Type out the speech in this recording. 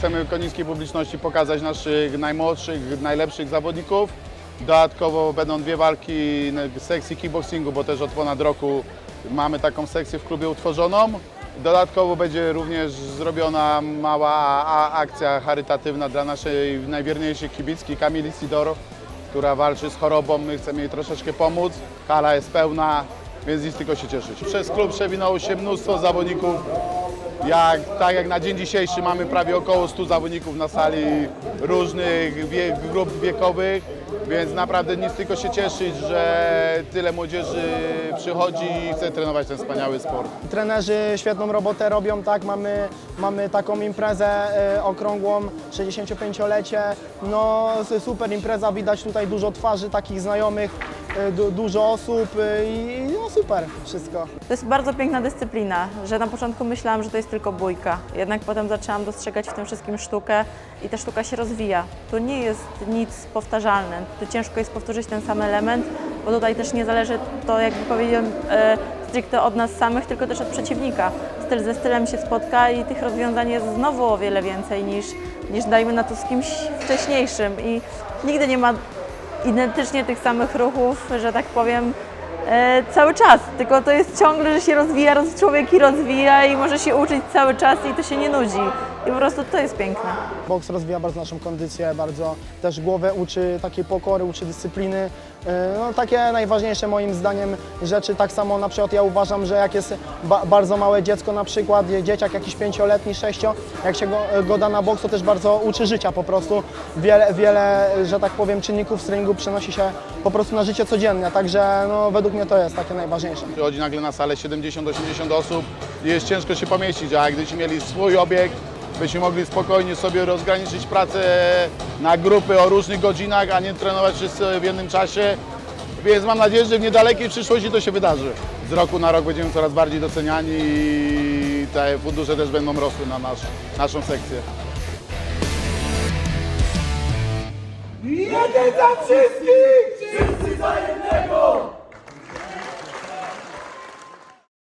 Chcemy konińskiej publiczności pokazać naszych najmłodszych, najlepszych zawodników. Dodatkowo będą dwie walki sekcji kickboxingu, bo też od ponad roku mamy taką sekcję w klubie utworzoną. Dodatkowo będzie również zrobiona mała akcja charytatywna dla naszej najwierniejszej kibicki Kamili Sidoro, która walczy z chorobą. My chcemy jej troszeczkę pomóc. Hala jest pełna, więc nic tylko się cieszyć. Przez klub przewinęło się mnóstwo zawodników. Jak, tak jak na dzień dzisiejszy mamy prawie około 100 zawodników na sali różnych wie, grup wiekowych, więc naprawdę nic tylko się cieszyć, że tyle młodzieży przychodzi i chce trenować ten wspaniały sport. Trenerzy świetną robotę robią, tak, mamy, mamy taką imprezę e, okrągłą, 65-lecie, no super impreza, widać tutaj dużo twarzy takich znajomych, du, dużo osób e, i no super wszystko. To jest bardzo piękna dyscyplina, że na początku myślałam, że to jest tylko bójka. Jednak potem zaczęłam dostrzegać w tym wszystkim sztukę i ta sztuka się rozwija. Tu nie jest nic powtarzalne. Tu ciężko jest powtórzyć ten sam element, bo tutaj też nie zależy to, jakby powiedziałem, e, stricte od nas samych, tylko też od przeciwnika. Styl ze stylem się spotka i tych rozwiązań jest znowu o wiele więcej niż, niż dajmy na to z kimś wcześniejszym. I nigdy nie ma identycznie tych samych ruchów, że tak powiem, cały czas. Tylko to jest ciągle, że się rozwija, roz, człowiek i rozwija i może się uczyć cały czas i to się nie nudzi. I po prostu to jest piękne. Boks rozwija bardzo naszą kondycję, bardzo też głowę uczy takiej pokory, uczy dyscypliny. E, No, takie najważniejsze moim zdaniem rzeczy. Tak samo na przykład ja uważam, że jak jest ba bardzo małe dziecko na przykład, dzieciak jakiś pięcioletni, sześcio, jak się go, go da na boks, to też bardzo uczy życia po prostu. Wiele, wiele, że tak powiem, czynników z przenosi się po prostu na życie codzienne. Także no, według mnie to jest takie najważniejsze. Przychodzi nagle na salę 70-80 osób i jest ciężko się pomieścić, a gdybyśmy mieli swój obiekt, byśmy mogli spokojnie sobie rozgraniczyć pracę na grupy o różnych godzinach, a nie trenować wszyscy w jednym czasie. Więc mam nadzieję, że w niedalekiej przyszłości to się wydarzy. Z roku na rok będziemy coraz bardziej doceniani i te fundusze też będą rosły na nasz, naszą sekcję. Jeden za wszystkich!